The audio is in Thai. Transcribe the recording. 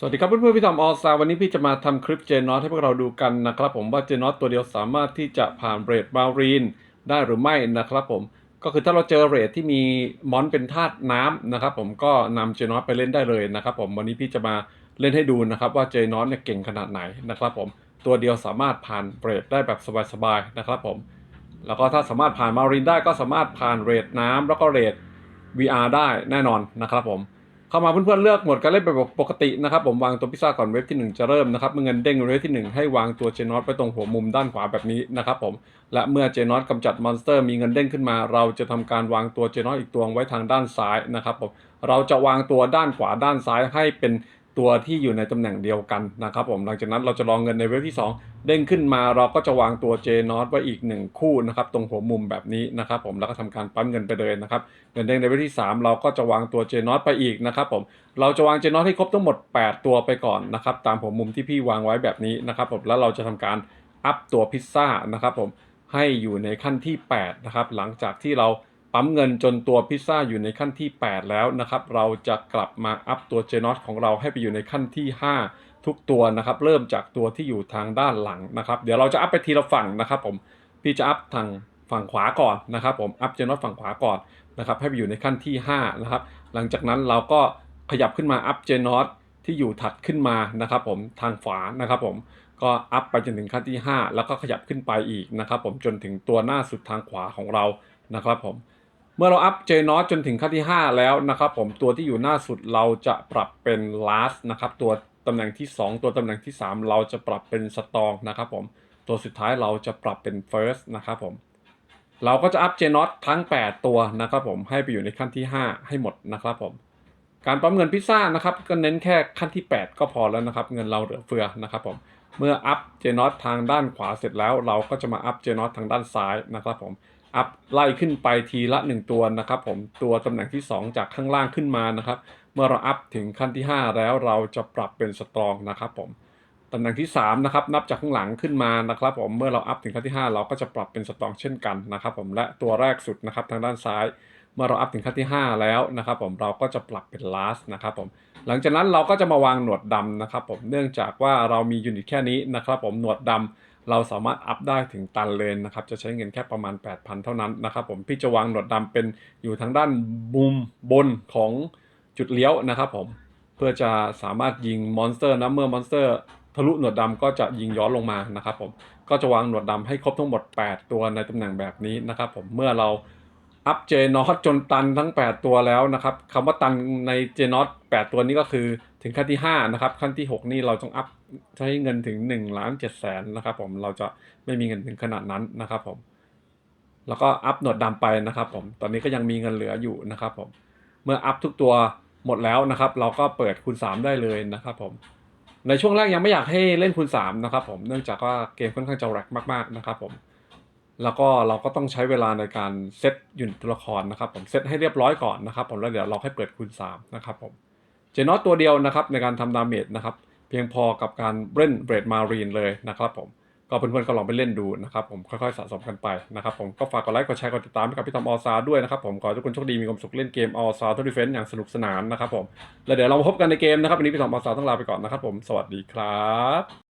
สวัสดีครับเพื่อนๆพี่ทอมออลซาวันนี้พี่จะมาทำคลิปเจนอตให้พวกเราดูกันนะครับผมว่าเจนอตตัวเดียวสามารถที่จะผ่านเรดมารีนได้หรือไม่นะครับผมก็คือถ้าเราเจอเรดที่มีมอนเป็นธาตุน้ำนะครับผมก็นำเจนอตไปเล่นได้เลยนะครับผมวันนี้พี่จะมาเล่นให้ดูนะครับว่าเจนอตเนี่ยเก่งขนาดไหนนะครับผมตัวเดียวสามารถผ่านเรดได้แบบสบายๆนะครับผมแล้วก็ถ้าสามารถผ่านมารีนได้ก็สามารถผ่านเรดน้ำแล้วก็เรด VR ได้แน่นอนนะครับผม เข้ามาเพื่อนๆเลือกหมดการเล่นแบบปกตินะครับ ผมวางตัวพิซซ่าก่อนเว็บที่ 1 จะเริ่มนะครับ เมื่อเงินเด้งเว็บที่ 1 ให้วางตัวเจนอตไปตรงหัวมุมด้านขวาแบบนี้นะครับผมและเมื่อเจนอตกำจัดมอนสเตอร์มีเงินเด้งขึ้นมา เราจะทำการวางตัวเจนอตอีกตัวไว้ทางด้านซ้ายนะครับผมเราจะวางตัวด้านขวาด้านซ้ายให้เป็น ตัวที่อยู่ในตำแหน่งเดียวกันนะครับผมหลังจากนั้นเราจะรองเงินในเว็บที่ 2 เด้งขึ้นมาเราก็จะวางตัว J นอตไว้อีก 1 คู่นะครับตรงหัวมุมแบบนี้นะครับผมแล้วก็ทำการปั๊มเงินไปเลยนะครับเงินเด้งในเว็บที่ 3 เราก็จะวางตัว J นอตไปอีกนะครับผมเราจะวาง J นอตให้ครบทั้งหมด 8 ตัวไปก่อนนะครับตามหัวมุมที่พี่วางไว้แบบนี้นะครับผมแล้วเราจะทำการอัพตัวพิซซ่านะครับผมให้อยู่ในขั้นที่8นะครับหลังจากที่เรา ปั๊มเงินจนตัวพิซซ่าอยู่ในขั้นที่ 8 แล้วนะครับ เราจะกลับมาอัพตัวเจนอตของเราให้ไปอยู่ในขั้นที่ 5 ทุกตัวนะครับ เริ่มจากตัวที่อยู่ทางด้านหลังนะครับ เดี๋ยวเราจะอัพไปทีละฝั่งนะครับผม พี่จะอัพทางฝั่งขวาก่อนนะครับ ผม อัพเจนอตฝั่งขวาก่อนนะครับ ให้ไปอยู่ในขั้นที่ 5 นะครับ หลังจากนั้นเราก็ขยับขึ้นมาอัพเจนอตที่อยู่ถัดขึ้นมานะครับ ผม ทางขวานะครับ ผมก็อัพไปจนถึงขั้นที่ 5 แล้วก็ขยับขึ้นไปอีกนะครับ ผมจนถึงตัวหน้าสุดทางขวาของเรานะครับผม เมื่อเราอัพเจนอตจนถึงขั้นที่ 5 แล้วนะครับผมตัวที่อยู่หน้าสุดเราจะปรับเป็น last นะครับตัวตำแหน่งที่ 2 ตัวตำแหน่งที่ 3 เราจะปรับเป็น strong นะครับผมตัวสุดท้ายเราจะปรับเป็น first นะครับผมเราก็จะอัพเจนอตทั้ง 8 ตัวนะครับผมให้ไปอยู่ในขั้นที่ 5 ให้หมดนะครับผมการปั๊มเงินพิซซ่านะครับก็เน้นแค่ขั้นที่ 8 ก็พอแล้วนะครับเงินเราเหลือเฟือนะครับผมเมื่ออัพเจนอตทางด้านขวาเสร็จแล้ว เราก็จะมาอัพเจนอตทางด้านซ้ายนะครับผม อัพไล่ขึ้นไปทีละ 1 ตัวนะครับผมตัวตำแหน่งที่ 2 จากข้างล่างขึ้นมานะครับ เมื่อเราอัพถึงขั้นที่ 5 แล้วเราจะปรับเป็นสตรองนะครับผมตำแหน่งที่3นะครับนับจากข้างหลังขึ้นมานะครับ ผมเมื่อเราอัพถึงขั้นที่ 5 เราก็จะปรับเป็นสตรองเช่นกันนะครับ ผมและตัวแรกสุดนะครับทางด้านซ้าย เมื่อเราอัพถึงขั้นที่ 5 แล้วนะครับ ผมเราก็จะปรับเป็น last นะครับผมหลังจากนั้นเราก็จะมาวางหนวดดำนะครับ ผมเนื่องจากว่าเรามียูนิตแค่นี้นะครับ ผมหนวดดำ เราสามารถอัพได้ถึงตันเลนนะครับ จะใช้เงินแค่ประมาณ 8,000 เท่านั้นนะครับผมพี่จะวางหนวดดำเป็นอยู่ทางด้านมุมบนของจุดเลี้ยวนะครับผมเพื่อจะสามารถยิงมอนสเตอร์นะเมื่อมอนสเตอร์ทะลุหนวดดำก็จะยิงย้อนลงมานะครับผมก็จะวางหนวดดำให้ครบทั้งหมด 8 ตัวในตำแหน่งแบบนี้นะครับผมเมื่อเรา อัพเจนอตจนตันทั้ง 8 ตัวแล้วนะครับคำว่าตันในเจนอต8ตัวนี้ก็คือถึงขั้นที่ 5 นะครับ ขั้นที่ 6 นี่เราต้องอัพใช้เงินถึง1ล้าน7แสนนะครับผมเราจะไม่มีเงินถึงขนาดนั้นนะครับผมแล้วก็อัพหนวดดำไปนะครับผมตอนนี้ก็ยังมีเงินเหลืออยู่นะครับผมเมื่ออัพทุกตัวหมดแล้วนะครับ เราก็เปิดคูณ 3 ได้เลยนะครับผมในช่วงแรกยังไม่อยากให้เล่นคูณ3นะครับผมเนื่องจากว่าเกมค่อนข้างจะแรกมากๆนะครับผม แล้วก็เราก็ต้องใช้เวลาในการเซตยูนิตตัวละครนะครับผมเซตให้เรียบร้อยก่อนนะครับผมแล้วเดี๋ยวเราให้เปิดคูณ3นะครับผมเจนอตตัวเดียวนะครับในการทำดาเมจนะครับเพียงพอกับการเล่นเบรดมารีนเลยนะครับผมก็เพื่อนๆก็ลองไปเล่นดูนะครับผมค่อยๆสะสมกันไปนะครับผมก็ฝากกดไลค์กดแชร์กดติดตามให้กับพี่ทอมออซาด้วยนะครับผมขอให้ทุกคนโชคดีมีความสุขเล่นเกมออซาทุกดิเฟนต์อย่างสนุกสนานนะครับผมแล้วเดี๋ยวเรามาพบกันในเกมนะครับวันนี้พี่ทอมออซาต้องลาไปก่อนนะครับผมสวัสดีครับ